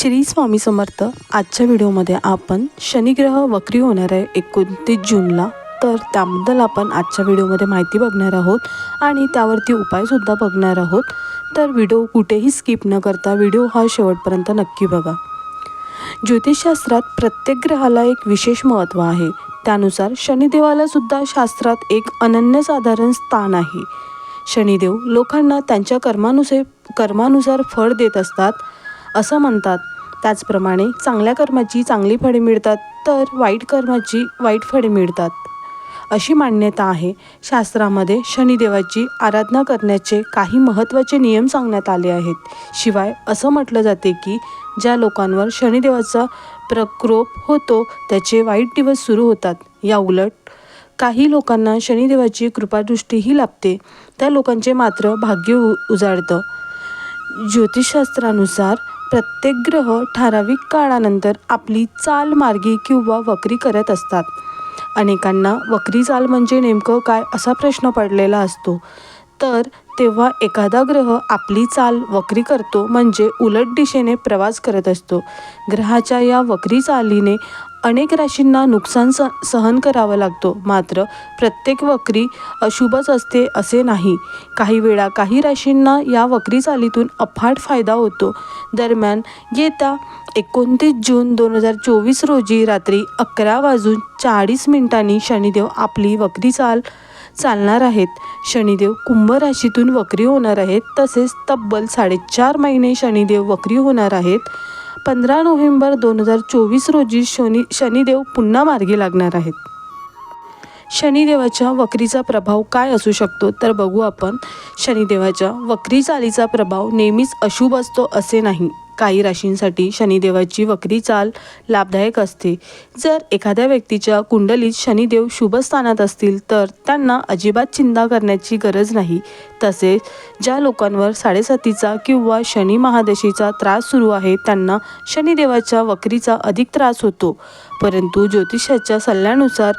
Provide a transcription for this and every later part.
श्री स्वामी समर्थ. आजच्या व्हिडिओमध्ये आपण शनिग्रह वक्री होणार आहे एकोणतीस जूनला. तर त्याबद्दल आपण आजच्या व्हिडिओमध्ये माहिती बघणार आहोत आणि त्यावरती उपायसुद्धा बघणार आहोत. तर व्हिडिओ कुठेही स्किप न करता व्हिडिओ हा शेवटपर्यंत नक्की बघा. ज्योतिषशास्त्रात प्रत्येक ग्रहाला एक विशेष महत्त्व आहे. त्यानुसार शनिदेवाला सुद्धा शास्त्रात एक अनन्यसाधारण स्थान आहे. शनिदेव लोकांना त्यांच्या कर्मानुसार कर्मानुसार फळ देत असतात. असं म्हणतात. त्याचप्रमाणे चांगल्या कर्माची चांगली फळे मिळतात तर वाईट कर्माची वाईट फळे मिळतात. अशी मान्यता आहे. शास्त्रामध्ये शनिदेवाची आराधना करण्याचे काही महत्त्वाचे नियम सांगण्यात आले आहेत. शिवाय असं म्हटलं जाते की ज्या लोकांवर शनिदेवाचा प्रकोप होतो त्याचे वाईट दिवस सुरू होतात. या उलट काही लोकांना शनिदेवाची कृपादृष्टीही लाभते. त्या लोकांचे मात्र भाग्य उ उजाडतं. ज्योतिषशास्त्रानुसार प्रत्येक ग्रह ठराविक काळानंतर आपली चाल मार्गी किंवा वक्री करत असतात. अनेकांना वक्री चाल म्हणजे नेमकं काय असा प्रश्न पडलेला असतो. तर तेव्हा एखादा ग्रह आपली चाल वक्री करतो म्हणजे उलट दिशेने प्रवास करत असतो. ग्रहाच्या या वक्री चालीने अनेक राशींना नुकसान स सहन करावं लागतो. मात्र प्रत्येक वक्री अशुभच असते असे नाही. काही वेळा काही राशींना या वक्री चालीतून अफाट फायदा होतो. दरम्यान येत्या एकोणतीस जून दोन हजार चोवीस रोजी रात्री अकरा वाजून चाळीस मिनिटांनी शनिदेव आपली वक्री चाल चालणार आहेत. शनिदेव कुंभ राशीतून वक्री होणार आहेत. तसेच तब्बल साडेचार महिने शनिदेव वक्री होणार आहेत. पंधरा नोव्हेंबर दोन हजार चोवीस रोजी शनी शनिदेव पुन्हा मार्गी लागणार आहेत. शनिदेवाच्या वक्रीचा प्रभाव काय असू शकतो? तर बघू आपण. शनिदेवाच्या वक्री चालीचा प्रभाव नेहमीच अशुभ असतो असे नाही. काही राशींसाठी शनिदेवाची वक्री चाल लाभदायक असते. जर एखाद्या व्यक्तीच्या कुंडलीत शनिदेव शुभस्थानात असतील तर त्यांना अजिबात चिंता करण्याची गरज नाही. तसेच ज्या लोकांवर साडेसातीचा किंवा शनी महादशीचा त्रास सुरू आहे त्यांना शनिदेवाच्या वक्रीचा अधिक त्रास होतो. परंतु ज्योतिषाच्या सल्ल्यानुसार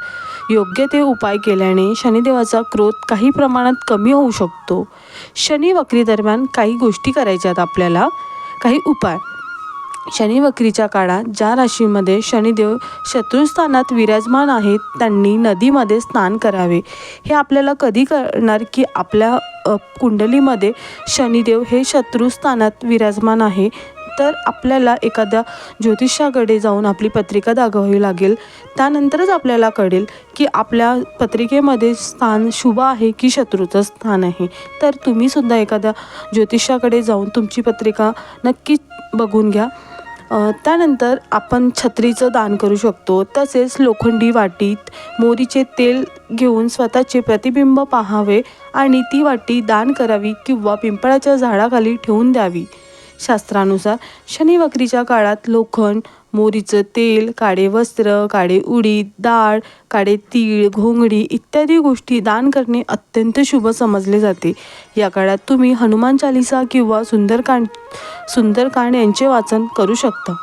योग्य ते उपाय केल्याने शनिदेवाचा क्रोध काही प्रमाणात कमी होऊ शकतो. शनी वक्रीदरम्यान काही गोष्टी करायच्यात आपल्याला. काही उपाय. शनी वक्रीच्या काळात ज्या राशीमध्ये शनिदेव शत्रुस्थानात विराजमान आहेत त्यांनी नदीमध्ये स्नान करावे. हे आपल्याला कधी कळणार की आपल्या कुंडलीमध्ये शनिदेव हे शत्रुस्थानात विराजमान आहे? तर आपल्याला एखाद्या ज्योतिषाकडे जाऊन आपली पत्रिका दाखवावी लागेल. त्यानंतरच आपल्याला कळेल की आपल्या पत्रिकेमध्ये स्थान शुभ आहे की शत्रूचं स्थान आहे. तर तुम्ही सुद्धा एखाद्या ज्योतिषाकडे जाऊन तुमची पत्रिका नक्की बघून घ्या. त्यानंतर आपण छत्रीचं दान करू शकतो. तसेच लोखंडी वाटीत मोरीचे तेल घेऊन स्वतःचे प्रतिबिंब पाहावे आणि ती वाटी दान करावी किंवा पिंपळाच्या झाडाखाली ठेवून द्यावी. शास्त्रानुसार शनिवक्रीच्या काळात लोखंड मोरीचं तेल काळे वस्त्र काळे उडीद डाळ काळे तीळ घोंगडी इत्यादी गोष्टी दान करणे अत्यंत शुभ समजले जाते. या काळात तुम्ही हनुमान चालिसा किंवा सुंदरकांड सुंदरकांड यांचे वाचन करू शकता.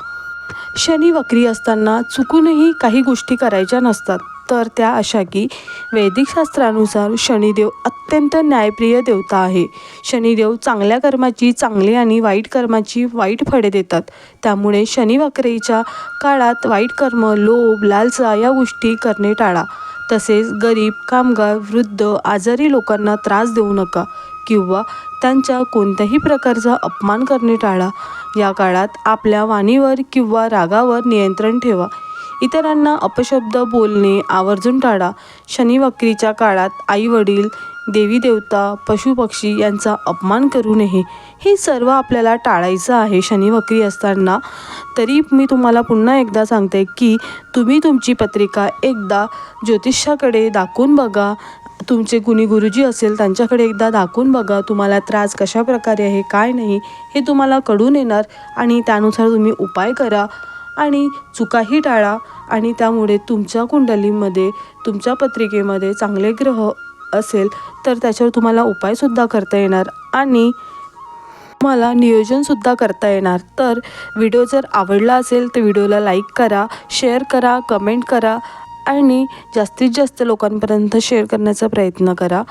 शनी वक्री असताना चुकूनही काही गोष्टी करायच्या नसतात. तर त्या अशा की वैदिक शास्त्रानुसार शनिदेव अत्यंत न्यायप्रिय देवता आहे. शनिदेव चांगल्या कर्माची चांगली आणि वाईट कर्माची वाईट फळे देतात. त्यामुळे शनी काळात वाईट कर्म लोभ लालसा या गोष्टी करणे टाळा. तसेच गरीब कामगार वृद्ध आजारी लोकांना त्रास देऊ नका किंवा त्यांच्या कोणत्याही प्रकारचा अपमान करणे टाळा. या काळात आपल्या वाणीवर किंवा रागावर नियंत्रण ठेवा. इतरांना अपशब्द बोलणे आवर्जून टाळा. शनिवक्रीच्या काळात आई वडील देवी देवता पशुपक्षी यांचा अपमान करू नये. हे सर्व आपल्याला टाळायचं आहे शनिवक्री असताना. तरी मी तुम्हाला पुन्हा एकदा सांगते की तुम्ही तुमची पत्रिका एकदा ज्योतिषाकडे दाखवून बघा. तुमचे कुणी गुरुजी असेल त्यांच्याकडे एकदा दाखवून बघा तुम्हाला त्रास कशा प्रकारे आहे काय नाही हे तुम्हाला कळून येणार आणि त्यानुसार तुम्ही उपाय करा. आणि चुकाही टाळा आणि त्यामुळे तुमच्या कुंडलीमध्ये तुमच्या पत्रिकेमध्ये चांगले ग्रह असेल तर त्याच्यावर तुम्हाला उपायसुद्धा करता येणार आणि तुम्हाला नियोजनसुद्धा करता येणार. तर व्हिडिओ जर आवडला असेल तर व्हिडिओला लाईक करा शेअर करा कमेंट करा आणि जास्तीत जास्त लोकांपर्यंत शेअर करण्याचा प्रयत्न करा.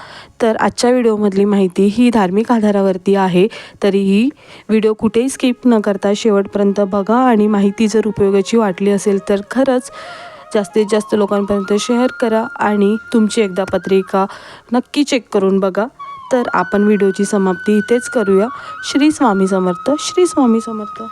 तर आजच्या व्हिडिओमधली माहिती ही धार्मिक आधारावरती आहे. तरीही व्हिडिओ कुठेही स्किप न करता शेवटपर्यंत बघा आणि माहिती जर उपयोगाची वाटली असेल तर खरंच जास्तीत जास्त लोकांपर्यंत शेअर करा आणि तुमची एकदा पत्रिका नक्की चेक करून बघा. तर आपण व्हिडिओची समाप्ती इथेच करूया. श्री स्वामी समर्थ श्री स्वामी समर्थ.